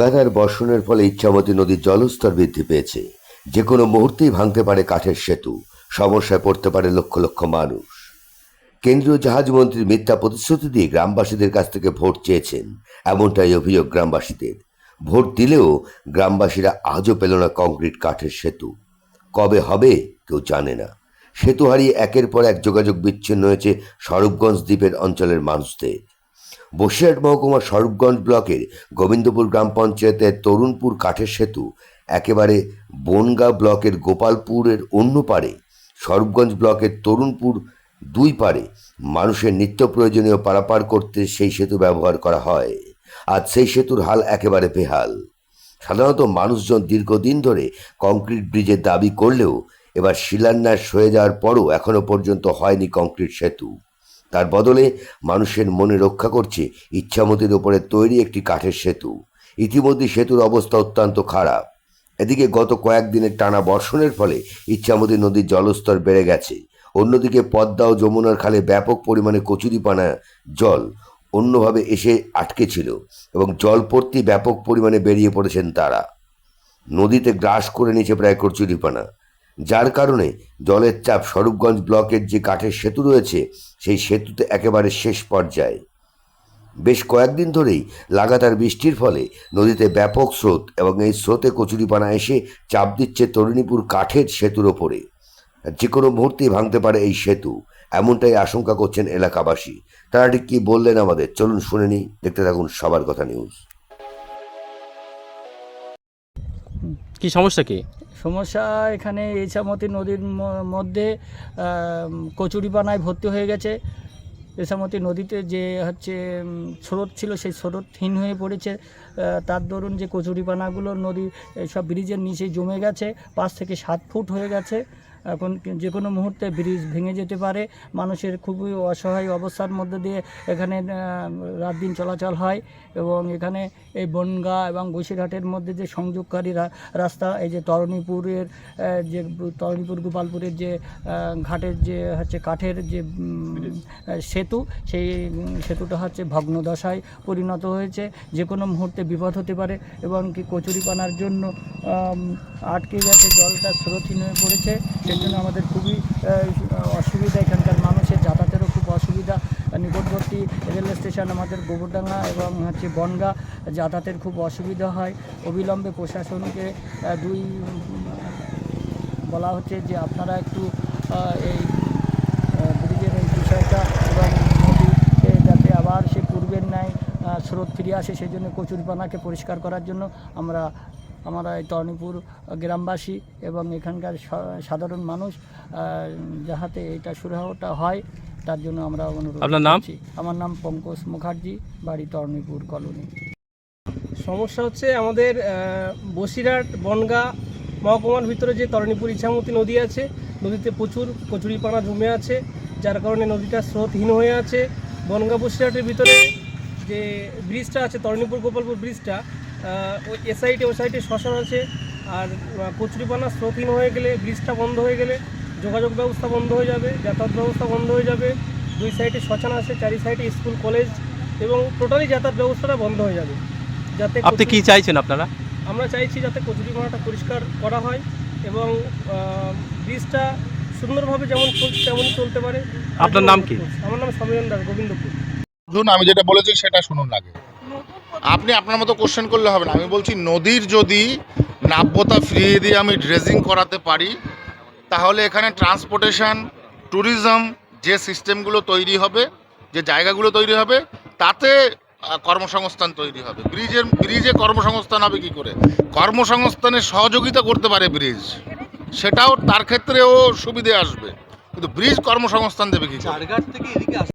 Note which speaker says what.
Speaker 1: লাগাতার বর্ষণের ফলে ইচ্ছামতি নদীর জলস্তর বৃদ্ধি পেয়েছে। যে কোনো মুহূর্তেই ভাঙতে পারে কাঠের সেতু, সমস্যায় পড়তে পারে লক্ষ লক্ষ মানুষ। কেন্দ্রীয় জাহাজমন্ত্রী মিথ্যা প্রতিশ্রুতি দিয়ে গ্রামবাসীদের কাছ থেকে ভোট চেয়েছেন, এমনটাই অভিযোগ গ্রামবাসীদের। ভোট দিলেও গ্রামবাসীরা আজও পেল না কংক্রিট কাঠের সেতু। কবে হবে, কেউ জানে না। সেতু হারিয়ে একের পর এক যোগাযোগ বিচ্ছিন্ন হয়েছে স্বরূপগঞ্জ দ্বীপের অঞ্চলের মানুষদের। বসিরহাট মহকুমার স্বরূপগঞ্জ ব্লকের গোবিন্দপুর গ্রাম পঞ্চায়েতের তরুণপুর কাঠের সেতু একেবারে বনগা ব্লকের গোপালপুরের অন্য পারে স্বরূপগঞ্জ ব্লকের তরুণপুর দুই পারে মানুষের নিত্য প্রয়োজনীয় পারাপার করতে সেই সেতু ব্যবহার করা হয়। আজ সেই সেতুর হাল একেবারে বেহাল। সাধারণত মানুষজন দীর্ঘদিন ধরে কংক্রিট ব্রিজের দাবি করলেও এবার শিলান্যাস হয়ে যাওয়ার পরও এখনও পর্যন্ত হয়নি কংক্রিট সেতু। তার বদলে মানুষের মনে রক্ষা করছে ইচ্ছামতির ওপরে তৈরি একটি কাঠের সেতু। ইতিমধ্যে সেতুর অবস্থা অত্যন্ত খারাপ। এদিকে গত কয়েকদিনের টানা বর্ষণের ফলে ইচ্ছামতি নদীর জলস্তর বেড়ে গেছে। অন্যদিকে পদ্মা ও যমুনার খালে ব্যাপক পরিমাণে কচুরিপানা জল অন্যভাবে এসে আটকে ছিল এবং জল পড়তেই ব্যাপক পরিমাণে বেরিয়ে পড়েছেন তারা। নদীতে গ্রাস করে নিচে প্রায় কচুরিপানা। যার কারণে জলের চাপ স্বরূপগঞ্জ ব্লকের যে কাঠের সেতু রয়েছে, সেই সেতুতে একেবারে শেষ পর্যায়ে। বেশ কয়েকদিন ধরেই লাগাতার বৃষ্টির ফলে নদীতে ব্যাপক স্রোত এবং এই স্রোতে কচুরিপানা এসে চাপ দিচ্ছে তরুণীপুর কাঠের সেতুর ওপরে। যে কোনো মুহূর্তেই ভাঙতে পারে এই সেতু, এমনটাই আশঙ্কা করছেন এলাকাবাসী। তারা ঠিক কী বললেন আমাদের? চলুন শুনে নিই, দেখতে থাকুন সবার কথা নিউজ।
Speaker 2: কি সমস্যা কি?
Speaker 3: সমস্যা এখানে ইছামতি নদীর মধ্যে কচুরিপানায় ভর্তি হয়ে গেছে। এসামতি নদীতে যে হচ্ছে স্রোত ছিল সেই স্রোত হীন হয়ে পড়েছে। তার দরুন যে কচুরিপানাগুলো নদী সব ব্রিজের নিচে জমে গেছে, পাঁচ থেকে সাত ফুট হয়ে গেছে। এখন যে কোনো মুহূর্তে ব্রিজ ভেঙে যেতে পারে। মানুষের খুবই অসহায় অবস্থার মধ্যে দিয়ে এখানে রাত দিন চলাচল হয় এবং এখানে এই বনগা এবং বসিরহাটের মধ্যে যে সংযোগকারী রাস্তা, এই যে তরণীপুরের যে তরণীপুর, গোপালপুরের যে ঘাটের যে হচ্ছে কাঠের যে সেতু, সেই সেতুটা হচ্ছে ভগ্নদশায় পরিণত হয়েছে। যে কোনো মুহূর্তে বিপদ হতে পারে এবং কি কচুরিপানার জন্য আটকে গেছে জলটা স্রোতহীন হয়ে পড়েছে। সেই জন্য আমাদের খুবই অসুবিধা এখানকার মানুষের যাতায়াতেরও খুব অসুবিধা। নিকটবর্তী রেল স্টেশন আমাদের গোবরডাঙ্গা এবং হচ্ছে বনগা যাতায়াতের খুব অসুবিধা হয়। অবিলম্বে প্রশাসনকে দুই, বলা হচ্ছে যে আপনারা একটু এই ব্রিজের এই বিষয়টা এবং যাতে আবার সে পূর্বের ন্যায় স্রোত ফিরে আসে সেই জন্য কচুরিপানাকে পরিষ্কার করার জন্য আমরা আমরা এই তর্ণীপুর গ্রামবাসী এবং এখানকার সাধারণ মানুষ যাহাতে এটা সুরাহটা হয় তার জন্য আমরা অনুরোধ
Speaker 2: আপনার নাম?
Speaker 3: আমার নাম পঙ্কজ মুখার্জি বাড়ি তর্ণীপুর কলোনি।
Speaker 4: সমস্যা হচ্ছে আমাদের বসিরহাট বনগা মহকুমার ভিতরে যে তরণীপুর ইছামতি নদী আছে নদীতে প্রচুর কচুরিপানা জমে আছে যার কারণে নদীটা স্রোতহীন হয়ে আছে। বনগা বসিরহাটের ভিতরে যে ব্রিজটা আছে তরণীপুর গোপালপুর ব্রিজটা ওই এ সাইডে ও সাইডে শ্মশান আছে। আর কচুরিপানা স্রোতহীন হয়ে গেলে ব্রিজটা বন্ধ হয়ে গেলে যোগাযোগ ব্যবস্থা বন্ধ হয়ে যাবে যাতায়াত ব্যবস্থা বন্ধ হয়ে যাবে দুই সাইডে শ্মশান আছে চারি সাইডে স্কুল কলেজ এবং টোটালি যাতায়াত ব্যবস্থাটা বন্ধ হয়ে যাবে। যাতে
Speaker 2: আপনি কি চাইছেন আপনারা?
Speaker 4: আমরা চাইছি যাতে কচুরিপানাটা পরিষ্কার করা হয় এবং ব্রিজটা সুন্দরভাবে যেমন চলছে তেমনই চলতে পারে।
Speaker 2: আপনার নাম কি?
Speaker 4: আমার নাম সমীরণ দাস গোবিন্দপুর।
Speaker 5: শুনুন আমি যেটা বলেছি সেটা শুনুন আগে। আপনি আপনার মতো কোশ্চেন করলে হবে না। আমি বলছি, নদীর যদি নাব্যতা ফিরিয়ে দিয়ে আমি ড্রেজিং করাতে পারি, তাহলে এখানে ট্রান্সপোর্টেশন ট্যুরিজম যে সিস্টেমগুলো তৈরি হবে, যে জায়গাগুলো তৈরি হবে, তাতে কর্মসংস্থান তৈরি হবে। ব্রিজের ব্রিজে কর্মসংস্থান হবে কি করে? কর্মসংস্থানের সহযোগিতা করতে পারে ব্রিজ সেটাও তার ক্ষেত্রেও সুবিধে আসবে। কিন্তু ব্রিজ কর্মসংস্থান দেবে কি?